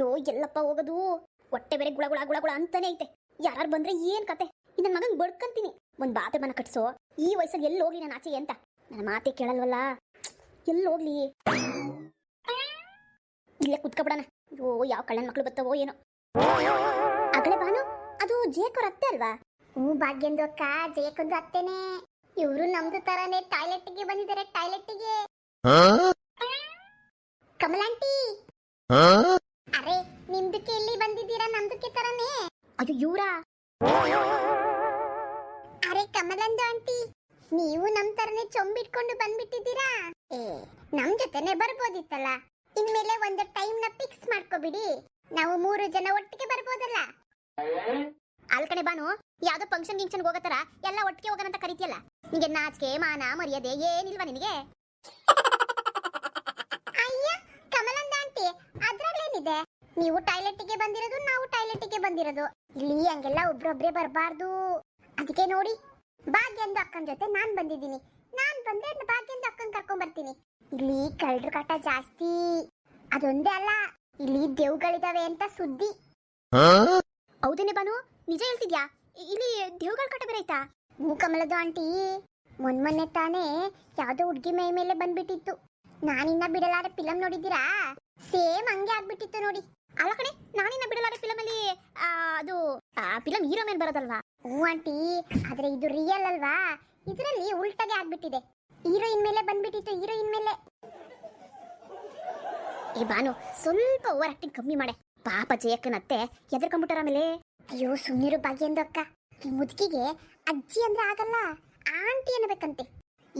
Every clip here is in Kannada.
ಯೋ ಎಲ್ಲಪ್ಪ ಹೋಗೋದು? ಹೊಟ್ಟೆ ಬೇರೆ ಗುಳಗುಳ ಗುಳಗುಳ ಗುಳ ಗುಳ ಅಂತಾನೆ ಐತೆ. ಯಾರು ಬಂದ್ರೆ ಏನ್ ಕತೆ? ನನ್ನ ಮಗನ್ ಬಡ್ಕಂತೀನಿ. ಒಂದ್ ಬಾತೆ ಮನ ಕಟ್ಸೋ? ಈ ವಯಸ್ಸಲ್ಲಿ ಎಲ್ಲಿ ಹೋಗ್ಲಿ ನಾನು ಆಚೆ ಅಂತ? ನನ್ನ ಮಾತೆ ಕೇಳಲ್ವಲ್ಲ? ಎಲ್ಲಿ ಹೋಗ್ಲಿ? ಇಲ್ಲೇ ಕುತ್ಕೊಬಿಡಣ. ಅಯ್ಯೋ ಯಾವ ಕಳ್ಳನ್ ಮಕ್ಳು ಬತ್ತವೋ ಏನೋ. ಅಗಳೆ ಬಾನು ಅದು ಜೇಕೋರ್ ಅತ್ತೆ ಅಲ್ವಾ? ಹ್ಞೂ ಭಾಗ್ಯಂದು ಅಕ್ಕ ಜೇಕೊಂದು ಅತ್ತೆನೆ. ಇವರು ನಮ್ದು ತರಾನೇ ಟಾಯ್ಲೆಟ್ಗೆ ಬಂದಿದ್ದಾರೆ ಟಾಯ್ಲೆಟ್ಗೆ ಕಮಲಾಂಟಿ. ಅರೆ ನಿಮ್ದಕ್ಕೆ ಇಲ್ಲಿ ಬಂದಿದ್ದೀರಾ? ನಮ್ದಕ್ಕೆ ತರನೇ. ಅದು ಇವರಾ? ಅರೆ ಕಮಲಂದು ಆಂಟಿ ನೀವು ನಮ್ ತರನೇ ಚೊಂಬಿಟ್ಕೊಂಡು ಬಂದ್ಬಿಟ್ಟಿದ್ದೀರಾ? ಏ ನಮ್ ಜೊತೆನೆ ಬರ್ಬೋದಿತ್ತಲ್ಲ. ಇನ್ಮೇಲೆ ಒಂದು ಟೈಮ್ನ ಫಿಕ್ಸ್ ಮಾಡ್ಕೋಬಿಡಿ. ನಾವು ಮೂರು ಜನ ಒಟ್ಟಿಗೆ ಬರ್ಬೋದಲ್ಲ. ಅಲ್ಕಣೆ ಬಾನು ಯಾವ್ದೋ ಫಂಕ್ಷನ್ ಗಿಂಕ್ಷನ್ ಹೋಗತ್ತಾರ ಎಲ್ಲ ಒಟ್ಟಿಗೆ ಹೋಗೋಣ ಅಂತ ಕರಿತಿಯಲ್ಲ? ನಿಂಗೆ ನಾಚಿಕೆ ಮಾನ ಮರ್ಯಾದೆ ಏನಿಲ್ವಾ ನಿನಗೆ ಅಯ್ಯ ಕಮಲಂದ ಆಂಟಿ ಅದ್ರಲ್ಲೇನಿದೆ ನೀವು ಟಾಯ್ಲೆಟ್ಗೆ ಬಂದಿರೋದು ನಾವು ಟಾಯ್ಲೆಟ್ಗೆ ಬಂದಿರೋದು. ಇಲ್ಲಿ ಹಂಗೆಲ್ಲ ಒಬ್ರೊಬ್ರೆ ಬರಬಾರ್ದು. ಅದಕ್ಕೆ ನೋಡಿ ಭಾಗ್ಯಂದು ಅಕ್ಕನ ಜೊತೆ ನಾನ್ ಬಂದಿದ್ದೀನಿ. ನಾನ್ ಬಂದ್ರೆ ಭಾಗ್ಯಂದು ಅಕ್ಕನ ಕರ್ಕೊಂಡ್ ಬರ್ತೀನಿ. ಇಲ್ಲಿ ಕಳ್ಳರ ಕಾಟ ಜಾಸ್ತಿ. ಅದೊಂದೇ ಅಲ್ಲ ಇಲ್ಲಿ ದೇವ್ಗಳಿದಾವೆ ಅಂತ ಸುದ್ದಿ. ಹೌದೇನೆ ಬಾನು ನಿಜ ಹೇಳ್ತಿದ್ಯಾ? ಇಲ್ಲಿ ದೇವ್ಗಳ ಕಾಟ ಬೇರೆ ಆಯ್ತಾ ಹ್ಞೂ ಕಮಲದು ಆಂಟಿ ಮೊನ್ಮೊನ್ನೆ ತಾನೇ ಯಾವ್ದೋ ಹುಡ್ಗಿ ಮೈ ಮೇಲೆ ಬಂದ್ಬಿಟ್ಟಿತ್ತು. ನಾನಿನ್ನ ಬಿಡಲಾರೆ ಫಿಲಂ ನೋಡಿದ್ದೀರಾ? ಸೇಮ್ ಹಂಗೆ ಆಗ್ಬಿಟ್ಟಿತ್ತು ನೋಡಿ. ಅಲ್ಲ ಕಣೆ, ನಾನಿನ್ನ ಬಿಡಲಾರೆ ಫಿಲಂ ಅಲ್ಲಿ ಅದು, ಆ, ಫಿಲಂ ಹೀರೋ ಮೇಲೆ ಬರೋದಲ್ವಾ? ಹ್ಞೂ ಆಂಟಿ, ಆದ್ರೆ ಇದು ರಿಯಲ್ ಅಲ್ವಾ? ಇದರಲ್ಲಿ ಉಲ್ಟಾಗೆ ಆಗ್ಬಿಟ್ಟಿದೆ. ಹೀರೋಯಿನ್ ಮೇಲೆ ಬಂದ್ಬಿಟ್ಟಿತ್ತು, ಹೀರೋಯಿನ್ ಮೇಲೆ. ಏ ಬಾನು ಸ್ವಲ್ಪ ಓವರ್ ಆಕ್ಟಿಂಗ್ ಕಮ್ಮಿ ಮಾಡೆ. ಪಾಪ ಜಯಕ್ಕನತ್ತೆ ಎದ್ರಕೊಂಡ್ಬಿಟ್ಟಾರ ಆಮೇಲೆ? ಅಯ್ಯೋ ಸುಮ್ಮನಿರು ಭಾಗ್ಯಂದು ಅಕ್ಕ. ಈ ಮುದುಕಿಗೆ ಅಜ್ಜಿ ಅಂದ್ರೆ ಆಗಲ್ಲ, ಆಂಟಿ ಅನ್ಬೇಕಂತೆ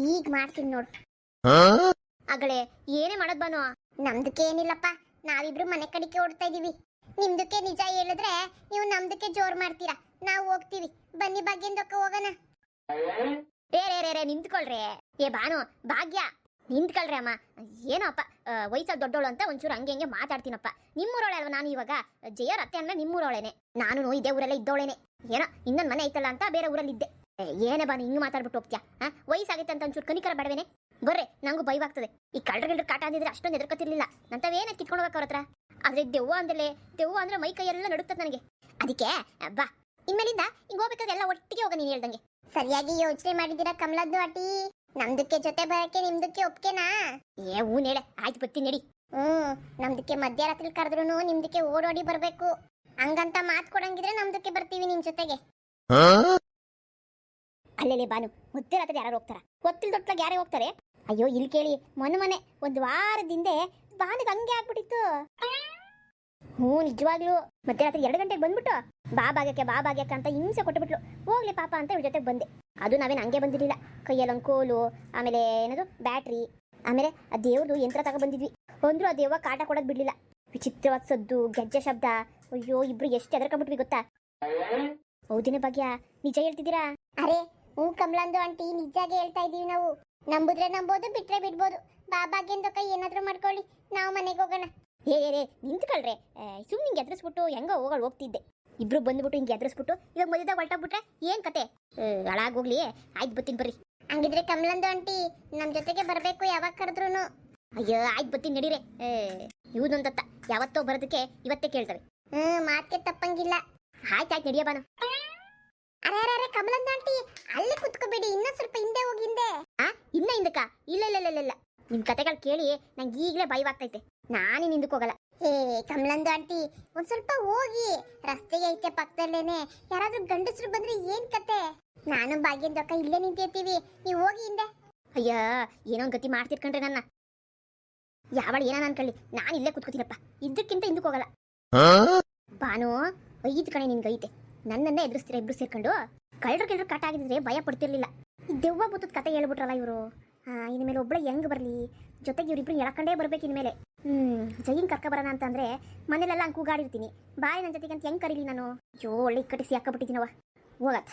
ಈಗ ಮಾಡ್ತೀನಿ ನೋಡು. ಅಗಳೇ, ಏನೇ ಮಾಡೋದ್ ಬಾನು ನಮ್ದಕ್ಕೆ ಏನಿಲ್ಲಪ್ಪ, ನಾವಿಬ್ರು ಮನೆ ಕಡೆಗೆ ಓಡ್ತಾ ಇದೀವಿ. ನಿಮ್ದಕ್ಕೆ ನಿಜ ಹೇಳಿದ್ರೆ ನೀವು ನಮ್ದಕ್ಕೆ ಜೋರ್ ಮಾಡ್ತೀರಾ. ನಾವು ಹೋಗ್ತೀವಿ. ಬನ್ನಿ ಭಾಗ್ಯಂದಕ್ಕ ಹೋಗೋಣ. ರೇ ರೇ ನಿಂತ್ಕೊಳ್ರೆ. ಏ ಬಾನು ಭಾಗ್ಯ, ನಿಂತ್ಕೊಳ್ರಿ ಅಮ್ಮ. ಏನೋ ಅಪ್ಪ ವಯಸ್ಸಲ್ಲಿ ದೊಡ್ಡೋಳು ಅಂತ ಒಂಚೂರು ಹಂಗೆ ಹಂಗೆ ಮಾತಾಡ್ತೀನಪ್ಪ. ನಿಮ್ಮೂರೊಳೆ ಅಲ್ವಾ ನಾನು ಇವಾಗ? ಜಯರ ಅತ್ತೆ ಅಂದ್ರೆ ನಿಮ್ಮೂರೊಳೆನೆ. ನಾನು ಇದೇ ಊರಲ್ಲೇ ಇದ್ದೋಳೇನೆ. ಏನೋ, ಇನ್ನೊಂದು ಮನೆ ಐತಲ್ಲ ಅಂತ ಬೇರೆ ಊರಲ್ಲಿ ಇದ್ದೆ ಏನೇ ಬಾನು ಹಿಂಗೆ ಮಾತಾಡ್ಬಿಟ್ಟು ಹೋಗ್ತೀಯಾ? ಹಾ ವಯಸ್ಸಾಗೈತೆ ಅಂತ ಒಂಚೂರು ಕನಿಕರ ಬೇಡವೇನೆ? ಬರ್ರೆ, ನಂಗೂ ಭಯವಾಗ್ತದೆ ಈ ಕಳ್ಳರ ಗಿಳ್ರ ಕಾಟ ಅಂದಿದ್ರೆ ಅಷ್ಟೊಂದು ಎದುರ್ಕೊತಿರ್ಲಿಲ್ಲ ನಂತವೇನ ಕಿತ್ಕೊಂಡು ಹೋಗಕ್ಕೆ ಅವ್ರ ಹತ್ರ ಆದ್ರೆ ದೆವ್ವ ಅಂದಲೆ ದೆವ್ವ ಅಂದ್ರೆ ಮೈ ಕೈ ಎಲ್ಲ ನಡುತ್ತದ ನನಗೆ. ಅದಕ್ಕೆ, ಬಾ. ಇನ್ಮೇಲಿಂದ ಹಿಂಗ್ ಹೋಗ್ಬೇಕಾದ್ರೆ ಎಲ್ಲ ಒಟ್ಟಿಗೆ ಹೋಗ ನೀನು ಹೇಳ್ದಂಗೆ. ಸರಿಯಾಗಿ ಯೋಚನೆ ಮಾಡಿದ್ದೀರಾ ಕಮಲದ್ದು ಅಟಿ ನಮ್ದಕ್ಕೆ ಜೊತೆ ಬರಕ್ಕೆ, ನಿಮ್ದಕ್ಕೆ ಒಪ್ಕೆನಾ? ಏ ಹೂ ಹೇಳೆ. ಆಯ್ತು ಬತ್ತೀನಿ ನಡಿ. ಹ್ಮ್, ನಮ್ದಕ್ಕೆ ಮಧ್ಯರಾತ್ರಿ ಕರೆದ್ರು ನಿಮ್ದಕ್ಕೆ ಓಡೋಡಿ ಬರಬೇಕು. ಹಂಗಂತ ಮಾತ್ ಕೊಡಂಗಿದ್ರೆ ನಮ್ದಕ್ಕೆ ಬರ್ತೀವಿ ನಿಮ್ ಜೊತೆಗೆ. ಅಲ್ಲೇಲೆ ಬಾನು, ಮುದ್ದೆ ರಾತ್ರಿ ಯಾರು ಹೋಗ್ತಾರ? ಗೊತ್ತಿಲ್ಲ ದೊಡ್ಡ ಯಾರೇ ಹೋಗ್ತಾರೆ? ಅಯ್ಯೋ, ಇಲ್ಲಿ ಕೇಳಿ ಮೊನ್ನೆ ಮೊನ್ನೆ ಒಂದು ವಾರದಿಂದ ಬಾನಿಗೆ ಹಂಗೆ ಆಗ್ಬಿಟ್ಟಿತ್ತು. ಹ್ಞೂ ಮತ್ತೆ ರಾತ್ರಿ ಎರಡು ಗಂಟೆಗೆ ಬಂದ್ಬಿಟ್ಟು, ಬಾ ಭಾಗ್ಯಕ್ಕೆ, ಬಾ ಅಂತ ಹಿಂಸೆ ಕೊಟ್ಟುಬಿಟ್ಲು ಹೋಗ್ಲಿ ಪಾಪ ಅಂತ ಇವ್ರ ಜೊತೆಗೆ ಬಂದೆ. ಅದು ನಾವೇನು ಹಂಗೆ ಬಂದಿರಲಿಲ್ಲ. ಕೈಯಲ್ಲಿ ಒಂದು ಕೋಲು ಆಮೇಲೆ ಏನದು, ಬ್ಯಾಟ್ರಿ, ಆಮೇಲೆ ಆ ದೇವ್ರದು ಯಂತ್ರ ತಗೊ ಬಂದಿದ್ವಿ. ಅಂದ್ರೂ ಆ ದೇವ ಕಾಟ ಕೊಡೋದು ಬಿಡ್ಲಿಲ್ಲ. ವಿಚಿತ್ರವಾದ ಸದ್ದು, ಗೆಜ್ಜೆ ಶಬ್ದ. ಅಯ್ಯೋ, ಇಬ್ರು ಎಷ್ಟು ಎದರ್ಕೊಂಡ್ಬಿಟ್ವಿ ಗೊತ್ತಾ? ಹೌದಿನ ಭಾಗ್ಯ, ನಿಜ ಹೇಳ್ತಿದ್ದೀರಾ? ಅರೆ ಹ್ಞೂ ಕಮಲಾಂದು ಆಂಟಿ ನಿಜಾಗೆ ಹೇಳ್ತಾ ಇದೀವಿ ನಾವು. ನಂಬುದ್ರೆ ನಂಬೋದು ಬಿಟ್ರೆ ಬಿಡ್ಬೋದು. ಬಾಬಾಗೆಂದು ಕೈ ಏನಾದ್ರೂ ಮಾಡ್ಕೊಳ್ಳಿ. ನಾವು ಮನೆಗೆ ಹೋಗೋಣ. ಏ ಏ ನಿಂತ್ಕೊಳ್ರೆ. ಸುಮ್ಮನೆ ಹಿಂಗೆ ಎದುರಿಸ್ಬಿಟ್ಟು ಹೆಂಗೋ ಹೋಗೋಳು ಹೋಗ್ತಿದ್ದೆ. ಇಬ್ರು ಬಂದ್ಬಿಟ್ಟು ಹಿಂಗೆ ಎದುರಿಸ್ಬಿಟ್ಟು ಇವಾಗ ಮದುವೆದಾಗ ಹೊಲ್ಟಾಗ್ಬಿಟ್ರೆ ಏನ್ ಕತೆ? ಹಾಳಾಗೋಗ್ಲಿ ಆಯ್ತು ಬತ್ತೀನಿ ಬರ್ರಿ. ಹಂಗಿದ್ರೆ ಕಮಲಂದು ಆಂಟಿ ನಮ್ಮ ಜೊತೆಗೆ ಬರಬೇಕು ಯಾವಾಗ ಕರೆದ್ರು ಅಯ್ಯೋ ಆಯ್ತು ಬತ್ತೀನಿ ನಡೀರೆ. ಇವನೊಂದತ್ತ. ಯಾವತ್ತೋ ಬರೋದಕ್ಕೆ ಇವತ್ತೇ ಕೇಳ್ತವೆ. ಹ್ಮ್ ಮಾತಕ್ಕೆ ತಪ್ಪಂಗಿಲ್ಲ. ಆಯ್ತು ಆಯ್ತು ನಡಿಯಬಾನು ಅರೆ ಅರೆ ಅರೆ ಕಮಲಂದ ಆಂಟಿ ಅಲ್ಲಿ ಕುತ್ಕೋಬೇಡಿ ಇನ್ನೊಂದ್ ಸ್ವಲ್ಪ ಹಿಂದೆ ಹೋಗಿ ಹಿಂದೆ. ಆ ಇನ್ನ ಹಿಂದಕ್ಕ? ಇಲ್ಲ ಇಲ್ಲ ಇಲ್ಲ ಇಲ್ಲ, ನಿಮ್ ಕತೆಗಳು ಕೇಳಿ ನಂಗೆ ಈಗಲೇ ಭಯವಾಗ್ತೈತೆ. ನಾನೇ ಹಿಂದಕ್ಕೆ ಹೋಗಲ್ಲ. ಏ ಕಮಲಂದು ಆಂಟಿ ಒಂದ್ ಸ್ವಲ್ಪ ಹೋಗಿ. ರಸ್ತೆ ಐತೆ ಪಕ್ಕದಲ್ಲೇನೆ. ಯಾರಾದ್ರೂ ಗಂಡಸರು ಬಂದ್ರೆ ಏನ್ ಕತೆ? ನಾನು ಬಾಗಿಂದ ಅಕ್ಕ ಇಲ್ಲೇ ನಿಂತಿರ್ತೀವಿ. ನೀವು ಹೋಗಿ ಹಿಂದೆ. ಅಯ್ಯ ಏನೋ ಗತಿ ಮಾಡ್ತಿರ್ಕಂಡ್ರೆ ನನ್ನ. ಯಾವಳ ಏನ ಅನ್ಕೊಳ್ಳಿ. ನಾನು ಇಲ್ಲೇ ಕುತ್ಕೋತೀನಪ್ಪ. ಇದಕ್ಕಿಂತ ಹಿಂದಕ್ಕೆ ಹೋಗಲ್ಲ. ಬಾನು ಐದು ಕಣೆ ನಿನ್ಗೆ ಐತೆ. ನನ್ನನ್ನೇ ಎದುರಿಸ್ತೀರಾ ಇಬ್ರು ಸೇರ್ಕೊಂಡು? ಕಳ್ಳರು ಕೆಲರು ಕಟ್ ಆಗಿದ್ರೆ ಭಯ ಪಡ್ತಿರ್ಲಿಲ್ಲ. ದೆವ್ವ ಬುತ್ತದ ಕತೆ ಹೇಳ್ಬಿಟ್ರಲ್ಲ ಇವರು. ಇನ್ಮೇಲೆ ಮೇಲೆ ಒಬ್ಳೆ ಹೆಂಗ್ ಬರ್ಲಿ, ಜೊತೆಗೆ ಇವ್ರಿಬ್ರು ಎಳಕಂಡೇ ಬರ್ಬೇಕು ಇನ್ಮೇಲೆ. ಹ್ಮ್, ಜೈನ್ ಕರ್ಕ ಬರೋಣ ಅಂತಂದ್ರೆ ಮನೇಲೆಲ್ಲ ಕೂಗಾಡಿರ್ತೀನಿ. ಬಾಯ್ ನನ್ನ ಜೊತೆಗೆ ಅಂತ ಹೆಂಗ್ ಕರೀಲಿ ನಾನು? ಅಯ್ಯೋ, ಒಳ್ಳೆ ಕಟ್ಟಿಸಿ ಹಾಕಬಿಟ್ಟಿದ್ದೀನವ ಹೋಗತ್.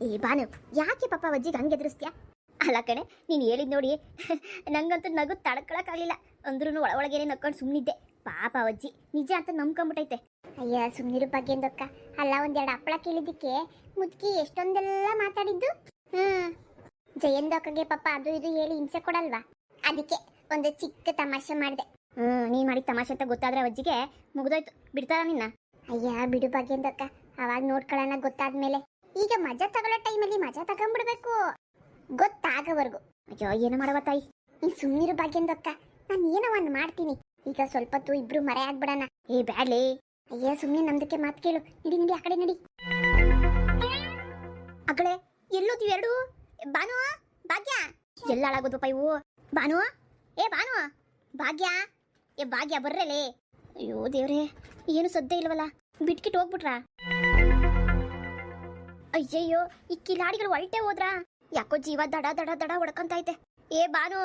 ಏ, ಬಾನು, ಯಾಕೆ ಪಾಪ ಅಜ್ಜಿಗೆ ಹಂಗೆ ಎದುರಿಸ್ತೀಯಾ? ಅಲ್ಲ ಕಣೆ, ನೀನು ಹೇಳಿದ್ ನೋಡಿ ನಂಗಂತೂ ನಗು ತಡ್ಕೊಳಕ್ಕಾಗಲಿಲ್ಲ. ಅಂದ್ರೂ ಒಳ ಒಳಗೇನೆ ನಕ್ಕೊಂಡು ಸುಮ್ಮನಿದ್ದೆ ಪಾಪ ಅಜ್ಜಿ, ನಿಜ ಅಂತ ನಂಬ್ಕೊಂಬಿಟ್ಟೈತೆ ಅಯ್ಯ ಸುಮ್ಮನಿರು ಭಾಗ್ಯಂದಕ್ಕ. ಅಲ್ಲ ಒಂದೆರಡು ಹಪ್ಪಳ ಕೇಳಿದ್ದಕ್ಕೆ ಮುದ್ಕಿ ಎಷ್ಟೊಂದೆಲ್ಲ ಮಾತಾಡಿದ್ದು? ಹ್ಮ್. ಜಯಂದಕ್ಕಗೆ ಪಾಪ ಅದು ಇದು ಹೇಳಿ ಹಿಂಸೆ ಕೊಡಲ್ವಾ? ಅದಕ್ಕೆ ಒಂದು ಚಿಕ್ಕ ತಮಾಷೆ ಮಾಡಿದೆ. ಹ್ಮ್ ನೀನ್ ಮಾಡಿದ ತಮಾಷೆ ಅಂತ ಗೊತ್ತಾದ್ರೆ ಅಜ್ಜಿಗೆ ಮುಗ್ದೋಯ್ತು. ಬಿಡ್ತಾರ ನಿನ್ನ? ಅಯ್ಯ ಬಿಡು ಭಾಗ್ಯಂದಕ್ಕ. ಅವಾಗ ನೋಡ್ಕೊಳ್ಳೋಣ ಗೊತ್ತಾದ್ಮೇಲೆ. ಈಗ ಮಜಾ ತಗೊಳ್ಳೋ ಟೈಮಲ್ಲಿ ಮಜಾ ತಗೊಂಡ್ಬಿಡ್ಬೇಕು ಗೊತ್ತಾಗೋವರೆಗೂ. ಅಯ್ಯೋ ಏನು ಮಾಡವ ತಾಯಿ? ನೀನ್ ಸುಮ್ಮನಿರು ಭಾಗ್ಯಂದಕ್ಕ. ನಾನು ಏನೋ ಒಂದು ಮಾಡ್ತೀನಿ. ಈಗ ಸ್ವಲ್ಪ ಹೊತ್ತು ಇಬ್ರು ಮರೆ ಆಗ್ಬಿಡಣ. ಏ ಬ್ಯಾಡ್ಲಿ. ಅಯ್ಯ ಸುಮ್ಮನೆ ನಮ್ದಕ್ಕೆ ಮಾತು ಕೇಳು. ನಡಿ ನಡಿ, ಆ ಕಡೆ ನಡಿ. ಅಗಳೇ ಎಲ್ಲೋದು ಎರಡು ಬಾನು ಭಾಗ್ಯ? ಎಲ್ಲ ಹಾಳಾಗೋದಪ್ಪ ಇವು. ಬಾನು ಏ ಬಾನು ಭಾಗ್ಯ? ಏ, ಭಾಗ್ಯ, ಬರ್ರಲೇ. ಅಯ್ಯೋ, ದೇವ್ರೇ, ಏನು ಸದ್ದೆ ಇಲ್ವಲ್ಲ? ಬಿಟ್ಕಿಟ್ ಹೋಗ್ಬಿಟ್ರಾ? ಅಯ್ಯಯ್ಯೋ, ಈ ಕಿಲಾಡಿಗಳು ಒಳ್ಟೆ ಹೋದ್ರಾ? ಯಾಕೋ ಜೀವ ದಡ ದಡ ದಡ ಹೊಡ್ಕೊಂತ ಐತೆ. ಏ ಬಾನು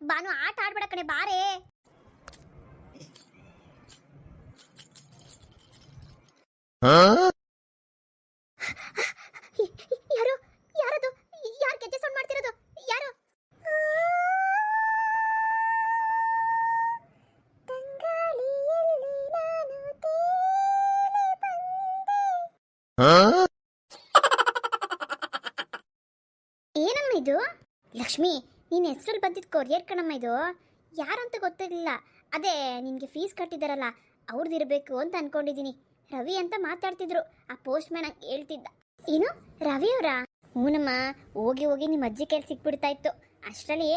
ಬಾನು ಆಟ ಆಡ್ಬೇಡ ಕಣೆ, ಬಾರೇ. ಯಾರು? ಯಾರದು? ಯಾರು ಗೆಜ್ಜೆ ಸೌಂಡ್ ಮಾಡ್ತಿರೋದು? ಯಾರು? ಏನಮ್ಮ ಇದು? ಲಕ್ಷ್ಮಿ ನೀನ್ ಹೆಸರಲ್ಲಿ ಬಂದಿದ್ದ ಕೊರಿಯರ್ ಕಣಮ್ಮ ಇದು. ಯಾರಂತ ಗೊತ್ತಿರಲಿಲ್ಲ. ಅದೇ ನಿನಗೆ ಫೀಸ್ ಕಟ್ಟಿದಾರಲ್ಲ ಅವ್ರದ್ದು ಇರಬೇಕು ಅಂತ ಅನ್ಕೊಂಡಿದ್ದೀನಿ. ರವಿ ಅಂತ ಮಾತಾಡ್ತಿದ್ರು. ಆ ಪೋಸ್ಟ್ ಮ್ಯಾನ್ ಹೇಳ್ತಿದ್ದ. ಏನು? ರವಿ ಅವರಾ? ಹ್ಞೂನಮ್ಮ ಹೋಗಿ ಹೋಗಿ ನಿಮ್ಮ ಅಜ್ಜಿ ಕೈಲಿ ಸಿಕ್ಬಿಡ್ತಾ ಇತ್ತು. ಅಷ್ಟರಲ್ಲಿ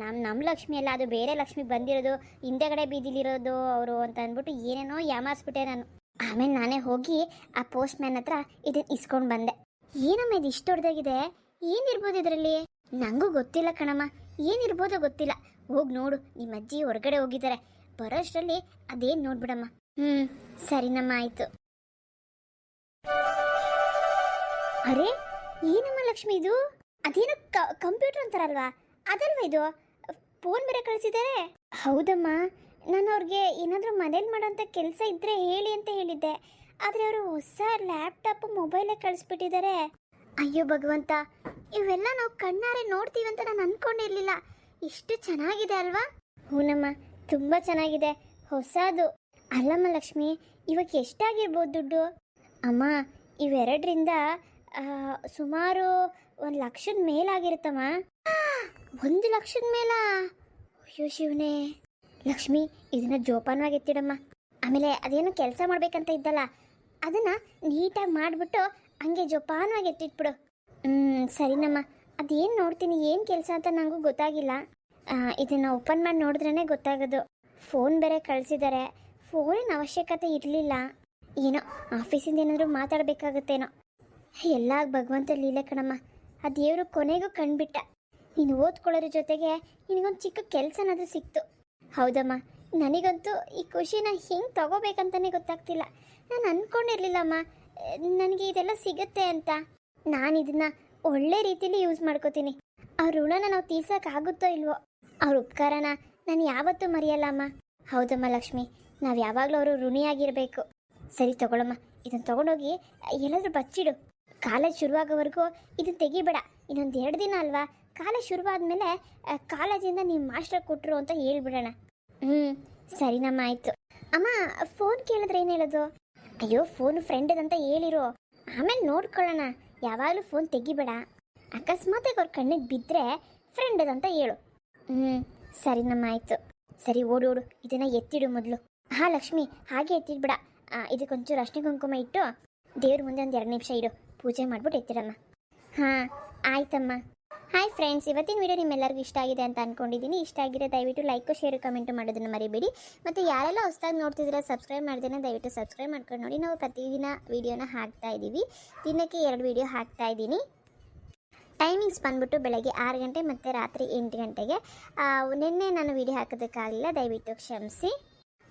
ನಮ್ಮ ನಮ್ಮ ಲಕ್ಷ್ಮಿ ಅಲ್ಲ, ಅದು ಬೇರೆ ಲಕ್ಷ್ಮಿ ಬಂದಿರೋದು, ಹಿಂದೆಗಡೆ ಬೀದಿಲಿರೋದು ಅವರು ಅಂತ ಅಂದ್ಬಿಟ್ಟು ಏನೇನೋ ಯಾಮಾರಿಸ್ಬಿಟ್ಟೆ ನಾನು. ಆಮೇಲೆ ನಾನೇ ಹೋಗಿ ಆ ಪೋಸ್ಟ್ ಮ್ಯಾನ್ ಹತ್ರ ಇದನ್ನ ಇಸ್ಕೊಂಡು ಬಂದೆ. ಏನಮ್ಮ ಇದು ಇಷ್ಟು ದೊಡ್ಡದಾಗಿದೆ ಏನಿರ್ಬೋದು ಇದರಲ್ಲಿ? ನನಗೂ ಗೊತ್ತಿಲ್ಲ ಕಣಮ್ಮ. ಏನಿರ್ಬೋದೋ ಗೊತ್ತಿಲ್ಲ. ಹೋಗಿ ನೋಡು ನಿಮ್ಮ ಅಜ್ಜಿ ಹೊರಗಡೆ ಹೋಗಿದ್ದಾರೆ ಬರೋಷ್ಟರಲ್ಲಿ ಅದೇನು ನೋಡ್ಬಿಡಮ್ಮ. ಹ್ಞೂ ಸರಿನಮ್ಮ ಆಯ್ತು. ಅರೆ ಏನಮ್ಮ ಲಕ್ಷ್ಮಿ ಇದು? ಅದೇನು ಕಂಪ್ಯೂಟರ್ ಅಂತಾರಲ್ವಾ? ಅದಲ್ವಾ ಇದು? ಫೋನ್ ಬೇರೆ ಕಳಿಸಿದ್ದಾರೆ ಹೌದಮ್ಮ, ನಾನು ಅವ್ರಿಗೆ ಏನಾದರೂ ಮನೇಲಿ ಮಾಡೋಂಥ ಕೆಲಸ ಇದ್ದರೆ ಹೇಳಿ ಅಂತ ಹೇಳಿದ್ದೆ. ಆದರೆ ಅವರು ಹೊಸ ಲ್ಯಾಪ್ಟಾಪ್ ಮೊಬೈಲೇ ಕಳಿಸ್ಬಿಟ್ಟಿದ್ದಾರೆ ಅಯ್ಯೋ ಭಗವಂತ, ಇವೆಲ್ಲ ನಾವು ಕಣ್ಣಾರೆ ನೋಡ್ತೀವಿ ಅಂತ ನಾನು ಅನ್ಕೊಂಡಿರ್ಲಿಲ್ಲ. ಇಷ್ಟು ಚೆನ್ನಾಗಿದೆ ಅಲ್ವಾ? ಹೂನಮ್ಮ, ತುಂಬ ಚೆನ್ನಾಗಿದೆ. ಹೊಸದು. ಅಲ್ಲಮ್ಮ ಲಕ್ಷ್ಮಿ ಇವಾಗ ಎಷ್ಟಾಗಿರ್ಬೋದು ದುಡ್ಡು? ಅಮ್ಮ, ಇವೆರಡರಿಂದ ಸುಮಾರು ಒಂದು ಲಕ್ಷದ ಮೇಲಾಗಿರುತ್ತಮ್ಮ. ಒಂದು ಲಕ್ಷದ ಮೇಲ? ಅಯ್ಯೋ ಶಿವನೇ. ಲಕ್ಷ್ಮಿ, ಇದನ್ನ ಜೋಪಾನವಾಗಿ ಎತ್ತಿಡಮ್ಮ. ಆಮೇಲೆ ಅದೇನೋ ಕೆಲಸ ಮಾಡ್ಬೇಕಂತ ಇದ್ದಲ್ಲ, ಅದನ್ನ ನೀಟಾಗಿ ಮಾಡಿಬಿಟ್ಟು ಹಂಗೆ ಜೋಪಾನವಾಗಿ ಎತ್ತಿಟ್ಬಿಡು. ಹ್ಞೂ ಸರಿನಮ್ಮ. ಅದೇನು ನೋಡ್ತೀನಿ, ಏನು ಕೆಲಸ ಅಂತ ನನಗೂ ಗೊತ್ತಾಗಿಲ್ಲ. ಇದನ್ನು ಓಪನ್ ಮಾಡಿ ನೋಡಿದ್ರೇ ಗೊತ್ತಾಗೋದು. ಫೋನ್ ಬೇರೆ ಕಳಿಸಿದ್ದಾರೆ ಫೋನಿನ ಅವಶ್ಯಕತೆ ಇರಲಿಲ್ಲ. ಏನೋ ಆಫೀಸಿಂದ ಏನಾದರೂ ಮಾತಾಡಬೇಕಾಗತ್ತೇನೋ. ಎಲ್ಲ ಭಗವಂತ ಲೀಲೆ ಕಣಮ್ಮ. ಆ ದೇವರು ಕೊನೆಗೂ ಕಂಡುಬಿಟ್ಟ ನೀನು ಓದ್ಕೊಳ್ಳೋದ್ರ ಜೊತೆಗೆ ನಿನಗೊಂದು ಚಿಕ್ಕ ಕೆಲಸನಾದರೂ ಸಿಕ್ತು. ಹೌದಮ್ಮ, ನನಗಂತೂ ಈ ಖುಷಿನ ಹೆಂಗೆ ತಗೋಬೇಕಂತಲೇ ಗೊತ್ತಾಗ್ತಿಲ್ಲ. ನಾನು ಅಂದ್ಕೊಂಡಿರಲಿಲ್ಲಮ್ಮ ನನಗೆ ಇದೆಲ್ಲ ಸಿಗುತ್ತೆ ಅಂತ. ನಾನು ಇದನ್ನು ಒಳ್ಳೆ ರೀತಿಲಿ ಯೂಸ್ ಮಾಡ್ಕೋತೀನಿ. ಆ ಋಣನ ನಾವು ತೀರ್ಸೋಕ್ಕಾಗುತ್ತೋ ಇಲ್ವೋ? ಅವ್ರ ಉಪಕಾರನ ನಾನು ಯಾವತ್ತೂ ಮರೆಯಲ್ಲಮ್ಮ. ಹೌದಮ್ಮ ಲಕ್ಷ್ಮಿ ನಾವು ಯಾವಾಗಲೂ ಅವರು ಋಣಿಯಾಗಿರಬೇಕು. ಸರಿ ತಗೊಳಮ್ಮ ಇದನ್ನು ತಗೊಂಡೋಗಿ ಎಲ್ಲಾದರೂ ಬಚ್ಚಿಡು. ಕಾಲೇಜ್ ಶುರುವಾಗೋವರೆಗೂ ಇದನ್ನ ತೆಗಿಬೇಡ. ಇನ್ನೊಂದು ಎರಡು ದಿನ ಅಲ್ವಾ? ಕಾಲೇಜ್ ಶುರುವಾದ ಮೇಲೆ ಕಾಲೇಜಿಂದ ನಿಮ್ಮ ಮಾಸ್ಟರ್ ಕೊಟ್ಟರು ಅಂತ ಹೇಳಿಬಿಡೋಣ. ಹ್ಞೂ ಸರಿನಮ್ಮ, ಆಯಿತು. ಅಮ್ಮ, ಫೋನ್ ಕೇಳಿದ್ರೆ ಏನು ಹೇಳೋದು? ಅಯ್ಯೋ, ಫೋನ್ ಫ್ರೆಂಡದಂತ ಹೇಳಿರು. ಆಮೇಲೆ ನೋಡ್ಕೊಳ್ಳೋಣ. ಯಾವಾಗಲೂ ಫೋನ್ ತೆಗಿಬೇಡ. ಅಕಸ್ಮಾತಾಗಿ ಅವ್ರ ಕಣ್ಣಿಗೆ ಬಿದ್ದರೆ ಫ್ರೆಂಡದಂತ ಹೇಳು. ಹ್ಞೂ ಸರಿನಮ್ಮ, ಆಯಿತು. ಸರಿ ಓಡೋಡು ಓಡು. ಇದನ್ನು ಎತ್ತಿಡು ಮೊದಲು. ಹಾಂ ಲಕ್ಷ್ಮಿ ಹಾಗೆ ಎತ್ತಿಡ್ಬಿಡ ಇದಕ್ಕೆ ಇದಕ್ಕೊಂಚೂರು ಅರ್ಶಿನ ಕುಂಕುಮ ಇಟ್ಟು ದೇವ್ರ ಮುಂದೆ ಒಂದು ಎರಡು ನಿಮಿಷ ಇಡು ಪೂಜೆ ಮಾಡ್ಬಿಟ್ಟು ಎತ್ತಿಡಮ್ಮ ಹಾಂ, ಆಯ್ತಮ್ಮ. ಹಾಯ್ ಫ್ರೆಂಡ್ಸ್ ಇವತ್ತಿನ ವಿಡಿಯೋ ನಿಮ್ಮೆಲ್ಲರಿಗೂ ಇಷ್ಟ ಆಗಿದೆ ಅಂತ ಅನ್ಕೊಂಡಿದ್ದೀನಿ ಇಷ್ಟ ಆಗಿದೆ ದಯವಿಟ್ಟು ಲೈಕು ಶೇರ್ ಕಮೆಂಟು ಮಾಡೋದನ್ನು ಮರಿಬೇಡಿ. ಮತ್ತು ಯಾರೆಲ್ಲ ಹೊಸದಾಗಿ ನೋಡ್ತಿದ್ರೆ ಸಬ್ಸ್ಕ್ರೈಬ್ ಮಾಡ್ದೇನೆ ದಯವಿಟ್ಟು ಸಬ್ಸ್ಕ್ರೈಬ್ ಮಾಡ್ಕೊಂಡು ನೋಡಿ. ನಾವು ಪ್ರತಿದಿನ ವೀಡಿಯೋನ ಹಾಕ್ತಾ ಇದ್ದೀವಿ ದಿನಕ್ಕೆ ಎರಡು ವೀಡಿಯೋ ಹಾಕ್ತಾ ಇದ್ದೀನಿ ಟೈಮಿಂಗ್ಸ್ ಬಂದ್ಬಿಟ್ಟು ಬೆಳಗ್ಗೆ ಆರು ಗಂಟೆ ಮತ್ತು ರಾತ್ರಿ ಎಂಟು ಗಂಟೆಗೆ. ನಿನ್ನೆ ನಾನು ವೀಡಿಯೋ ಹಾಕೋದಕ್ಕಾಗಲಿಲ್ಲ. ದಯವಿಟ್ಟು ಕ್ಷಮಿಸಿ.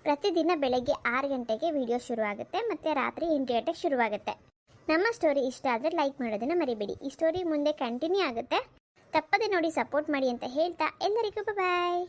ಪ್ರತಿದಿನ ಬೆಳಗ್ಗೆ ಆರು ಗಂಟೆಗೆ ವಿಡಿಯೋ ಶುರುವಾಗುತ್ತೆ ಮತ್ತು ರಾತ್ರಿ ಎಂಟು ಗಂಟೆಗೆ ಶುರುವಾಗುತ್ತೆ. ನಮ್ಮ ಸ್ಟೋರಿ ಇಷ್ಟ ಆದರೆ ಲೈಕ್ ಮಾಡೋದನ್ನು ಮರಿಬೇಡಿ. ಈ ಸ್ಟೋರಿ ಮುಂದೆ ಕಂಟಿನ್ಯೂ ಆಗುತ್ತೆ. ತಪ್ಪದೆ ನೋಡಿ ಸಪೋರ್ಟ್ ಮಾಡಿ ಅಂತ ಹೇಳ್ತಾ ಎಲ್ಲರಿಗೂ ಬಾಯ್